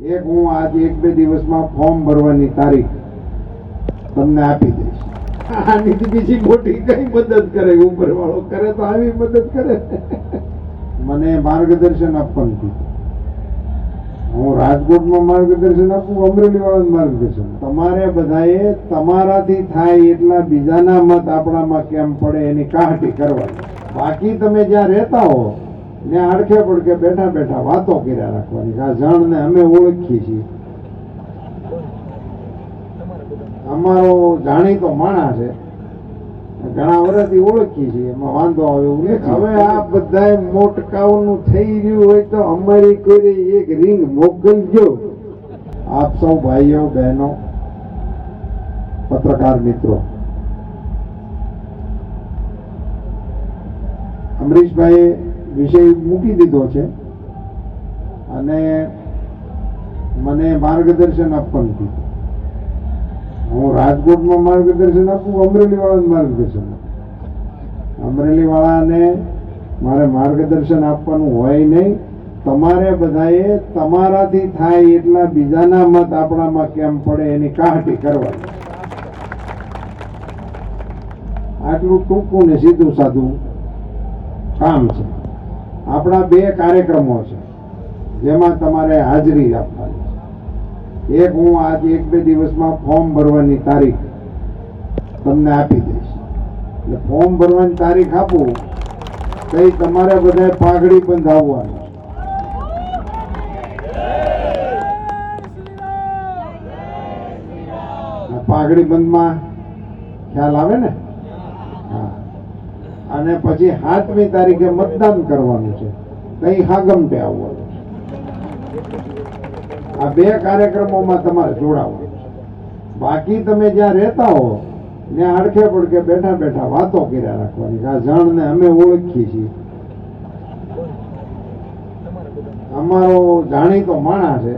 એક હું આજ એક બે દિવસમાં ફોર્મ ભરવાની તારીખ તમને આપી દઈશ. આની બીજી મોટી કઈ મદદ કરે ઉપર વાળો કરે તો આવી મદદ કરે. મને માર્ગદર્શન આપવાનું કીધું હું રાજકોટમાં માર્ગદર્શન આપું અમરેલી વાળા માર્ગદર્શન તમારે બધાએ તમારાથી થાય એટલા બીજાના મત આપણામાં કેમ પડે એની કાહટી કરવાની. બાકી તમે જ્યાં રહેતા હો ત્યાં અડખે પડકે બેઠા બેઠા વાતો કર્યા રાખવાની આ જણને અમે ઓળખીએ છીએ. અમારો જાણીતો માણસ છે. ઘણા વર્ષથી ઓળખીએ છીએ એમાં વાંધો આવે એવું નથી. હવે આ બધા મોટકાઓનું થઈ રહ્યું હોય તો અમારી કોઈ એક રિંગ મોકલજો. આપ સૌ ભાઈઓ બહેનો પત્રકાર મિત્રો. અમરીશભાઈએ વિષય મૂકી દીધો છે. અને મને માર્ગદર્શન આપવાનું કીધું. હું રાજકોટમાં માર્ગદર્શન આપું અમરેલી વાળાને માર્ગદર્શન આપું. અમરેલી વાળાને મારે માર્ગદર્શન આપવાનું હોય નહીં. તમારે બધાએ તમારાથી થાય એટલા બીજાના મત આપણામાં કેમ પડે એની કાહટી કરવાની. આટલું ટૂંકું ને સીધું સાધું કામ છે. આપણા બે કાર્યક્રમો છે, જેમાં તમારે હાજરી આપવાની એક હું આજ એક બે દિવસમાં ફોર્મ ભરવાની તારીખ તમને આપી દઈશ. એટલે ફોર્મ ભરવાની તારીખ આપું, તો તમારે બધાએ પાઘડી બંધાવવાની પાઘડી બંધમાં ખ્યાલ આવે ને? અને પછી સાતમી તારીખે મતદાન કરવાનું છે. તઈ હાગમટે આવવાનું છે. આ બે કાર્યક્રમોમાં તમારે જોડાવાનું છે. બાકી તમે જ્યાં રહેતા હો, ત્યાં અડખે પડખે બેઠા બેઠા વાતો કર્યા રાખવાની આ જણને અમે ઓળખીએ છીએ. અમારો જાણીતો માણસ છે.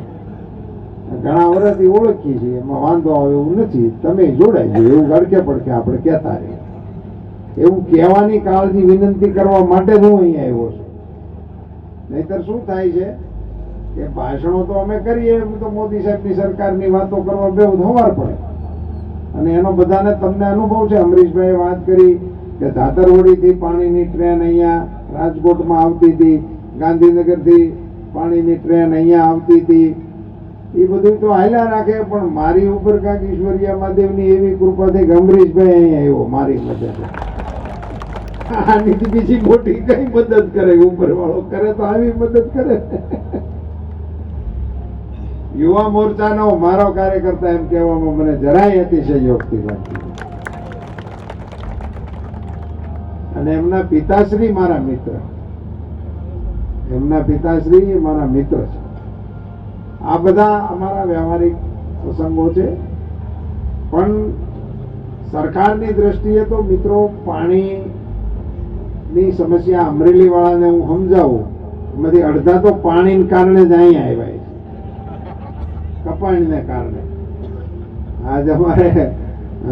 ઘણા વર્ષથી ઓળખીએ છીએ, એમાં વાંધો આવે એવું નથી. તમે જોડાઈ ગયો એવું અડખે પડખે આપણે કહેતા રહીએ. એવું કહેવાની કાળજી વિનંતી કરવા માટે હું અહીંયા આવ્યો છું. નહીતર શું થાય છે કે ભાષણો તો અમે કરીએ, એમ તો મોદી સાહેબની સરકારની વાતો કરવા બે હવાર પડે. અને એનો બધાને તમને અનુભવ છે. અમરીશભાઈએ વાત કરી કે ધાતરવડીથી પાણીની ટ્રેન અહીંયા રાજકોટમાં આવતી હતી, ગાંધીનગરથી પાણીની ટ્રેન અહીંયા આવતી હતી. એ બધું તો હાલ્યા રાખે, પણ મારી ઉપર કાંક ઈશ્વરિયા મહાદેવની એવી કૃપાથી કે અમરીશભાઈ અહીંયા આવ્યો, મારી મદદ. આની બીજી મોટી કઈ મદદ કરે ઉપર વાળો કરે તો આવી મદદ કરે. યુવા મોરચાનો મારો કાર્યકર્તા એમ કહેવામાં મને જરાય અતિશયોક્તિ લાગતી અને એમના પિતાશ્રી મારા મિત્ર. એમના પિતાશ્રી મારા મિત્ર છે. આ બધા અમારા વ્યવહારિક પ્રસંગો છે. પણ સરકારની દ્રષ્ટિએ તો મિત્રો પાણીની સમસ્યા અમરેલી વાળાને હું સમજાવું. એમાંથી અડધા તો પાણીને કારણે જ અહીં આવ્યા કપાણીને કારણે. આજ અમારે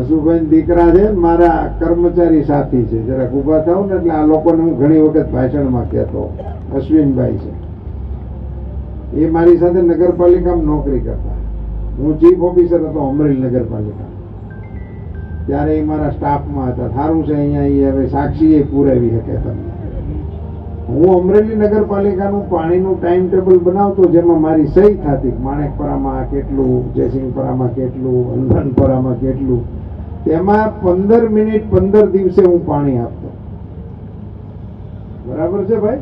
હસુભાઈ દીકરા છે, મારા કર્મચારી સાથી છે. જરાક ઊભા થાવ ને એટલે આ લોકોને હું ઘણી વખત ભાષણમાં કહેતો અશ્વિનભાઈ છે. એ મારી સાથે નગરપાલિકામાં નોકરી કરતા. હું ચીફ ઓફિસર હતો, અમરેલી નગરપાલિકા ત્યારે એ મારા સ્ટાફમાં હતા. સારું છે અહીંયા એ હવે સાક્ષી એ પૂરાવી શકે તમને. હું અમરેલી નગરપાલિકાનું પાણીનું ટાઈમ ટેબલ બનાવતો જેમાં મારી સહી થતી. માણેકપરામાં કેટલું, જયસિંહપરામાં કેટલું અંધનપરામાં કેટલું. તેમાં પંદર મિનિટ, પંદર દિવસે હું પાણી આપતો. બરાબર છે ભાઈ?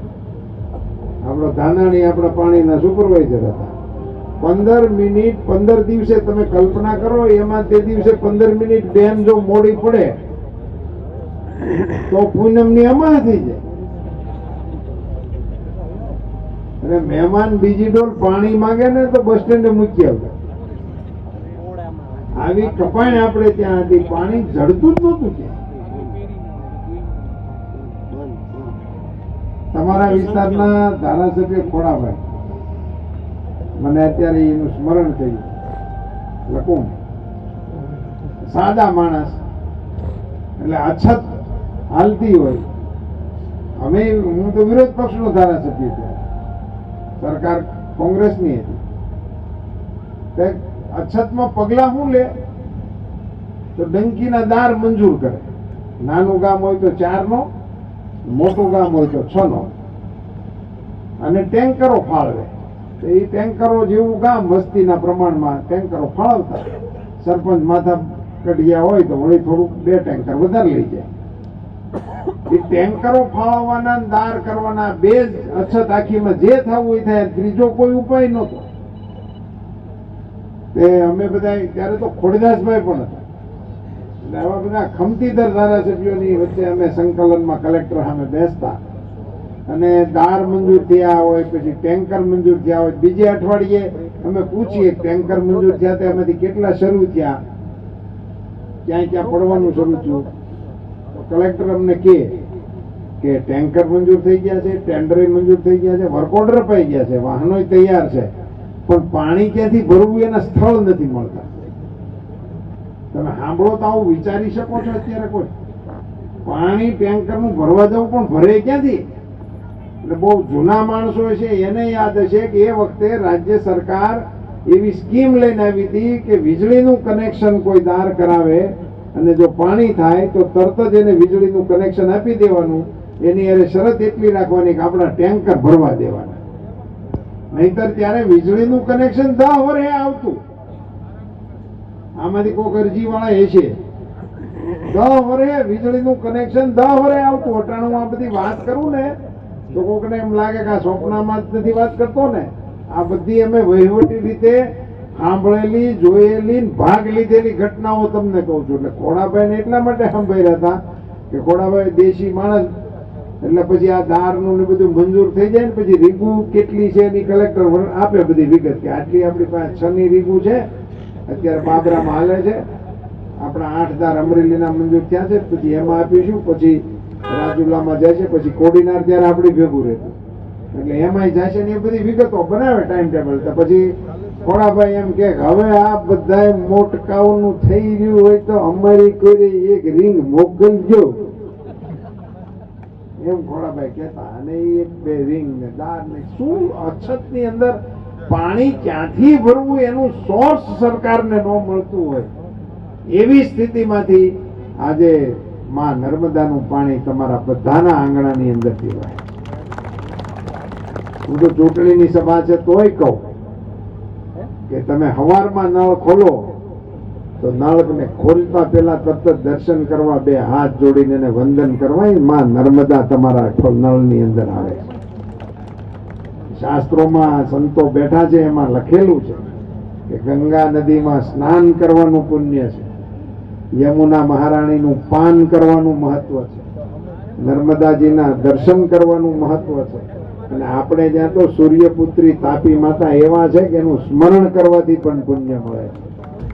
આપણો ધાનાણી આપણા પાણીના સુપરવાઇઝર હતા. પંદર મિનિટ, પંદર દિવસે તમે કલ્પના કરો, એમાં તે દિવસે પંદર મિનિટ બેન જો મોડી પડે, તો પૂનમની અમા થઈ જાય. અને મહેમાન બીજી ડોલ પાણી માંગે ને તો બસ સ્ટેન્ડે મૂકી આવતા આવી કપાણ આપણે ત્યાં હતી, પાણી જડતું જ નહોતું ત્યાં. તમારા વિસ્તારના ધારાસભ્ય ખોડાભાઈ. મને અત્યારે એનું સ્મરણ થયું. લખું. સાદા માણસ, એટલે અછત હાલતી હોય. અમે, હું તો વિરોધ પક્ષનો ધારાસભ્ય ત્યાં સરકાર કોંગ્રેસની હતી. અછતમાં પગલાં શું લે? તો ડંકીના દાર મંજૂર કરે. નાનું ગામ હોય તો ચારનો, મોટું ગામ હોય તો છ નો અને ટેન્કરો ફાળવે. એ ટેન્કરો જેવું ગામ વસ્તીના પ્રમાણમાં ટેન્કરો ફાળવતા. સરપંચ માથા કઢિયા હોય તો વળી થોડુંક બે ટેન્કર વધારે લઈ જાય. એ ટેન્કરો ફાળવવાના દાર કરવાના બે જ અછત આખીમાં જે થવું હોય થાય. ત્રીજો કોઈ ઉપાય નહોતો. તે અમે બધા ત્યારે તો ખોડદાસભાઈ પણ હતા. એટલે આવા બધા ખમતીદર ધારાસભ્યોની વચ્ચે અમે સંકલનમાં કલેક્ટર સામે બેસતા. અને દાર મંજૂર થયા હોય, પછી ટેન્કર મંજૂર થયા હોય. બીજે અઠવાડિયે અમે પૂછીએ ટેન્કર મંજૂર થયા એમાંથી કેટલા શરૂ થયા? ક્યાં ક્યાં પડવાનું શરૂ થયું? કલેક્ટર અમને કહે કે ટેન્કર મંજૂર થઈ ગયા છે ટેન્ડર મંજૂર થઈ ગયા છે, વર્ક ઓર્ડર પાઈ ગયા છે વાહનો તૈયાર છે. પણ પાણી ક્યાંથી ભરવું એના સ્થળ નથી મળતા. તમે સાંભળો તો આવું વિચારી શકો છો અત્યારે કોઈ. પાણી ટેન્કરનું ભરવા જવું પણ ભરે ક્યાંથી? એટલે બહુ જૂના માણસો છે, એને યાદ હશે કે એ વખતે રાજ્ય સરકાર એવી સ્કીમ લઈને આવી હતી કે વીજળીનું કનેક્શન કોઈ દાર કરાવે અને જો પાણી થાય તો તરત જ એને વીજળીનું કનેક્શન આપી દેવાનું. એની અરે શરત એટલી રાખવાની કે આપણા ટેન્કર ભરવા દેવાના. નહીતર ત્યારે વીજળીનું કનેક્શન દહ વરે આવતું. આમાંથી કોઈક અરજી વાળા એ છે. દહ વરે વીજળીનું કનેક્શન દહ વરે આવતું. અટાણું આ બધી વાત કરું ને તો કોકને એમ લાગે કે આ સ્વપ્નમાં જ નથી વાત કરતો ને, આ બધી અમે વહીવટી રીતે સાંભળેલી, જોયેલી ભાગ લીધેલી ઘટનાઓ તમને કહું છું. એટલે ખોડાભાઈ ને એટલા માટે સાંભળ્યા હતા કે ખોડાભાઈ દેશી માણસ, એટલે પછી આ દારનું ને બધું મંજૂર થઈ જાય ને પછી રીગુ કેટલી છે એની કલેક્ટર આપે બધી વિગત કે આટલી આપણી પાસે છ ની રીગુ છે, અત્યારે બાબરામાં હાલે છે. આપણા આઠ દાર અમરેલીના મંજૂર થયા છે, પછી એમાં આપીશું, પછી રાજુલામાં જાય છે, પછી કોડીનાર ત્યારે આપણી ભેગું રહેતું. એટલે એમાંય જાય છે ને એ બધી વિગતો બનાવે ટાઈમ ટેબલ તો પછી ખોડાભાઈ એમ કે હવે આ બધાય મોટકાઓનું થઈ રહ્યું હોય તો અમારી કોઈ એક રિંગ મોકલજો. એમ ખોડાભાઈ કહેતા અને એક બે રિંગ ને દાર ને શું અછતની અંદર પાણી ક્યાંથી ભરવું એનું સોર્સ સરકારને ન મળતું હોય. એવી સ્થિતિમાંથી આજે માં નર્મદાનું પાણી તમારા બધાના આંગણાની અંદરથી વહે હું તો ચૂંટણીની સભા છે તોય કહું કે તમે હવારમાં નળ ખોલો તો નળને ખોલતા પહેલા તરત દર્શન કરવા, બે હાથ જોડીને એને વંદન કરવા માં નર્મદા તમારા નળની અંદર આવે શાસ્ત્રોમાં સંતો બેઠા છે, એમાં લખેલું છે કે ગંગા નદીમાં સ્નાન કરવાનું પુણ્ય છે. યમુના મહારાણીનું પાન કરવાનું મહત્વ છે. નર્મદાજીના દર્શન કરવાનું મહત્વ છે. અને આપણે જ્યાં તો સૂર્યપુત્રી તાપી માતા એવા છે કે એનું સ્મરણ કરવાથી પણ પુણ્ય મળે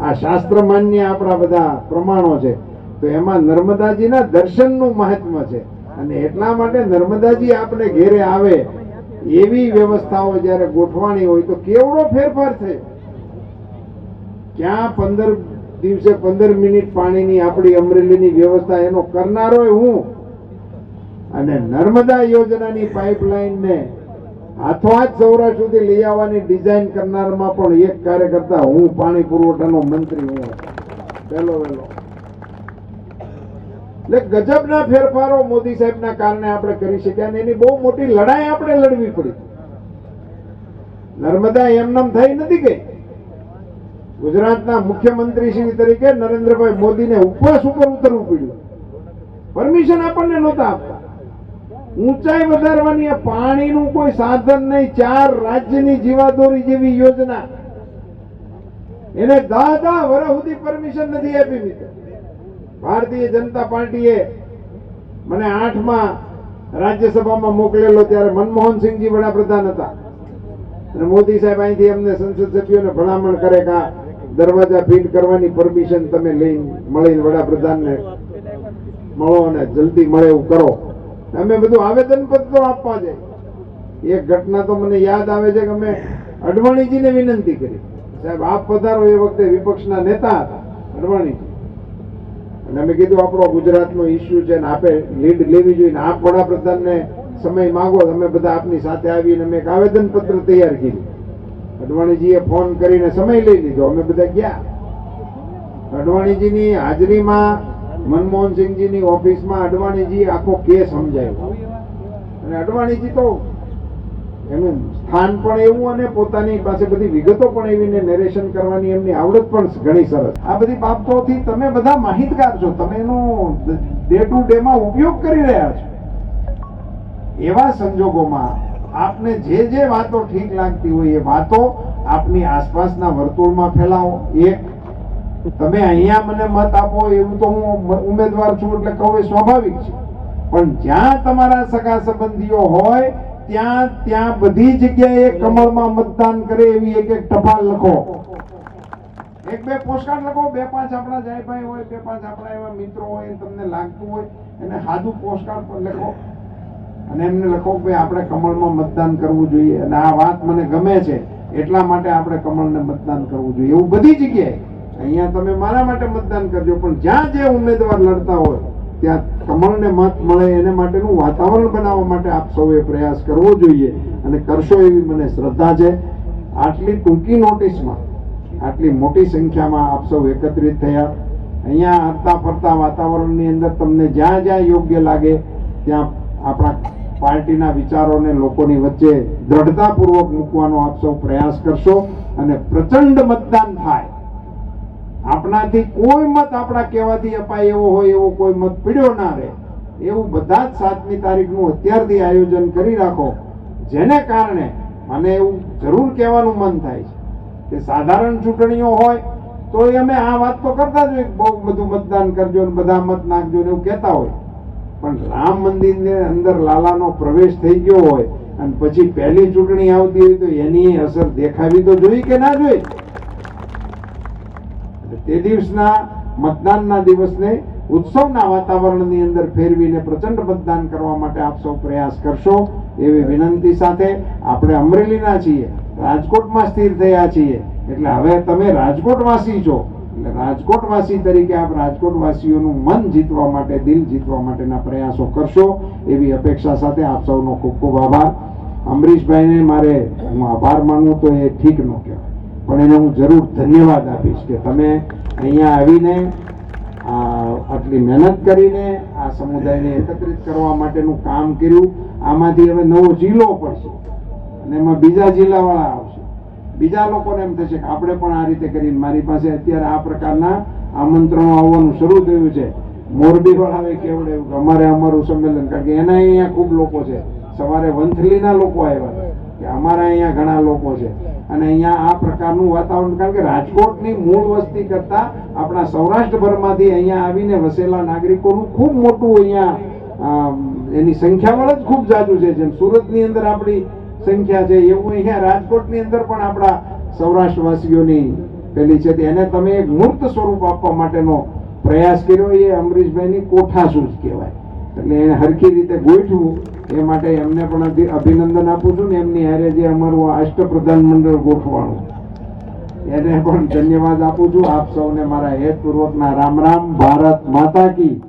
આ શાસ્ત્ર માન્ય આપણા બધા પ્રમાણો છે. તો એમાં નર્મદાજીના દર્શનનું મહત્વ છે. અને એટલા માટે નર્મદાજી આપણે ઘેરે આવે, એવી વ્યવસ્થાઓ જ્યારે ગોઠવાણી હોય તો કેવડો ફેરફાર થાય? ક્યાં પંદર દિવસે પંદર મિનિટ પાણીની આપણી અમરેલીની વ્યવસ્થા એનો કરનારો હું. અને નર્મદા યોજનાની પાઇપલાઇનને હાથોહાથ સૌરાષ્ટ્ર સુધી લઈ આવવાની ડિઝાઇન કરનારમાં પણ એક કાર્યકર્તા હું, પાણી પુરવઠાનો મંત્રી હું. પહેલો વહેલો એટલે ગજબના ફેરફારો મોદી સાહેબના કારણે આપણે કરી શક્યા અને એની બહુ મોટી લડાઈ આપણે લડવી પડી. નર્મદા એમનેમ થઈ નથી ગઈ. ગુજરાતના મુખ્યમંત્રી શ્રી તરીકે નરેન્દ્રભાઈ મોદીને ઉપવાસ ઉપર ઉતરવું પડ્યું. પરમિશન આપણને નહોતા આપતા. ઊંચાઈ વધારવાની પાણીનું કોઈ સાધન નહીં, ચાર રાજ્યની જીવાદોરી જેવી યોજના. એને દા દા વર્ષ સુધી પરમિશન નથી આપી મિત્રો. ભારતીય જનતા પાર્ટીએ મને આઠમાં રાજ્યસભામાં મોકલેલો ત્યારે મનમોહનસિંહજી વડાપ્રધાન હતા. અને મોદી સાહેબ અહીંથી અમને સંસદ સભ્યોને ભલામણ કરે કે દરવાજા ફીટ કરવાની પરમિશન તમે લઈને મળીને વડાપ્રધાનને મળો અને જલ્દી મળે એવું કરો. અમે બધું આવેદન પત્ર આપવા જાય એક ઘટના તો મને યાદ આવે છે કે અમે અડવાણીજીને વિનંતી કરી. સાહેબ, આપ પધારો એ વખતે વિપક્ષના નેતા હતા, અડવાણીજી. અને અમે કીધું, આપણો ગુજરાતનો ઇસ્યુ છે ને આપે લીડ લેવી જોઈએ ને આપ વડાપ્રધાનને સમય માગો, અમે બધા આપની સાથે આવીને અમે એક આવેદન પત્ર તૈયાર કર્યું. અડવાણીજીએ ફોન કરીને સમય લઈ લીધો. અમે બધા ગયા. અડવાણીજીની હાજરીમાં મનમોહનસિંહજીની ઓફિસમાં અડવાણીજી આખો કેસ સમજાયો. અને અડવાણીજી તો એનું સ્થાન પણ એવું અને પોતાની પાસે બધી વિગતો પણ એવી ને નેરેશન કરવાની એમની આવડત પણ ઘણી સરસ. આ બધી બાબતોથી તમે બધા માહિતગાર છો. તમે એનો ડે ટુ ડેમાં ઉપયોગ કરી રહ્યા છો. એવા સંજોગોમાં આપને જે જે વાતો ઠીક લાગતી હોય એ વાતો આપની આસપાસના વર્તુળમાં ફેલાવો. એક, તમે અહીંયા મને મત આપો એવું તો હું ઉમેદવાર છું એટલે કહું એ સ્વાભાવિક છે. પણ જ્યાં તમારા સગા સંબંધીઓ હોય, ત્યાં ત્યાં બધી જગ્યાએ કમળમાં મતદાન કરે એવી એક એક ટપાલ લખો. એક, બે પોસ્ટકાર્ડ લખો, બે, પાંચ આપણા જયભાઈ હોય, બે, પાંચ આપણા એવા મિત્રો હોય તમને લાગતું હોય, એને સાદું પોસ્ટકાર્ડ પર લખો. અને એમને લખો કે આપણે કમળમાં મતદાન કરવું જોઈએ. અને આ વાત મને ગમે છે, એટલા માટે આપણે કમળને મતદાન કરવું જોઈએ. એવું બધી જગ્યાએ. અહીંયા તમે મારા માટે મતદાન કરજો, પણ જ્યાં જે ઉમેદવાર લડતા હોય, ત્યાં કમળને મત મળે એને માટેનું વાતાવરણ બનાવવા માટે આપ સૌએ પ્રયાસ કરવો જોઈએ. અને કરશો એવી મને શ્રદ્ધા છે. આટલી ટૂંકી નોટિસમાં, આટલી મોટી સંખ્યામાં આપ સૌ એકત્રિત થયા. અહીંયા હરતા ફરતા વાતાવરણની અંદર તમને જ્યાં જ્યાં યોગ્ય લાગે, ત્યાં આપણા પાર્ટીના વિચારોને લોકોની વચ્ચે દ્રઢતાપૂર્વક મૂકવાનો આપ સૌ પ્રયાસ કરશો અને પ્રચંડ મતદાન થાય. આપણાથી કોઈ મત આપણા કહેવાથી અપાય એવો હોય એવો કોઈ મત પીડ્યો ના રહે. એવું બધા જ સાતમી તારીખનું અત્યારથી આયોજન કરી રાખો. જેને કારણે મને એવું જરૂર કહેવાનું મન થાય છે કે સાધારણ ચૂંટણીઓ હોય તો એ અમે આ વાત તો કરતા જ હોય બહુ બધું મતદાન કરજો ને બધા મત નાખજો ને એવું કહેતા હોય. પણ રામ મંદિરની અંદર લાલાનો પ્રવેશ થઈ ગયો હોય અને પછી પહેલી ચૂંટણી આવતી હોય તો એની અસર દેખાવી તો જોઈ કે ના જોઈ? તે દિવસના મતદાનના દિવસને ઉત્સવના વાતાવરણની અંદર ફેરવીને પ્રચંડ મતદાન કરવા માટે આપ સૌ પ્રયાસ કરશો એવી વિનંતી સાથે આપણે અમરેલીના છીએ, રાજકોટમાં સ્થિર થયા છીએ. એટલે હવે તમે રાજકોટવાસી છો. રાજકોટવાસી તરીકે આપ રાજકોટવાસીઓનું મન જીતવા માટે, દિલ જીતવા માટેના પ્રયાસો કરશો એવી અપેક્ષા સાથે આપ સૌનો ખૂબ ખૂબ આભાર. અમરીશભાઈને મારે હું આભાર માનવું તો એ ઠીક ન કહેવાય, પણ એને હું જરૂર ધન્યવાદ આપીશ કે તમે અહીંયા આવીને આટલી મહેનત કરીને આ સમુદાયને એકત્રિત કરવા માટેનું કામ કર્યું. આમાંથી હવે નવો જિલ્લો પડશે અને એમાં બીજા જિલ્લાવાળા આવશે. બીજા લોકોને એમ થશે કે આપણે પણ આ રીતે કરીને મારી પાસે અત્યારે આ પ્રકારના આમંત્રણો આવવાનું શરૂ થયું છે. મોરબી વાળાએ કેવડાવ્યું કે અમારે અમારું સંમેલન, કારણ કે એના અહીંયા ખૂબ લોકો છે. સવારે વંથલીના લોકો આવ્યા કે અમારા અહીંયા ઘણા લોકો છે. અને અહીંયા આ પ્રકારનું વાતાવરણ, કારણ કે રાજકોટની મૂળ વસ્તી કરતા આપણા સૌરાષ્ટ્રભરમાંથી અહીંયા આવીને વસેલા નાગરિકોનું ખૂબ મોટું અહીંયા એની સંખ્યાબળ જ ખૂબ જાજુ છે. જેમ સુરતની અંદર આપણી સંખ્યા છે. એવું અહીંયા રાજકોટની અંદર પણ આપણા સૌરાષ્ટ્રવાસીઓની પેલી છે એને તમે એક મૂર્ત સ્વરૂપ આપવા માટેનો પ્રયાસ કર્યો. એ અમરીશભાઈની કોઠાસૂઝ કહેવાય. એટલે એને હરખી રીતે ગોઠવું. એ માટે એમને પણ અભિનંદન આપું છું ને એમની હારે જે અમારું આ અષ્ટપ્રધાન મંડળ ગોઠવાણું. એને પણ ધન્યવાદ આપું છું. આપ સૌને મારા હેતપૂર્વકના રામ રામ ભારત માતા કી.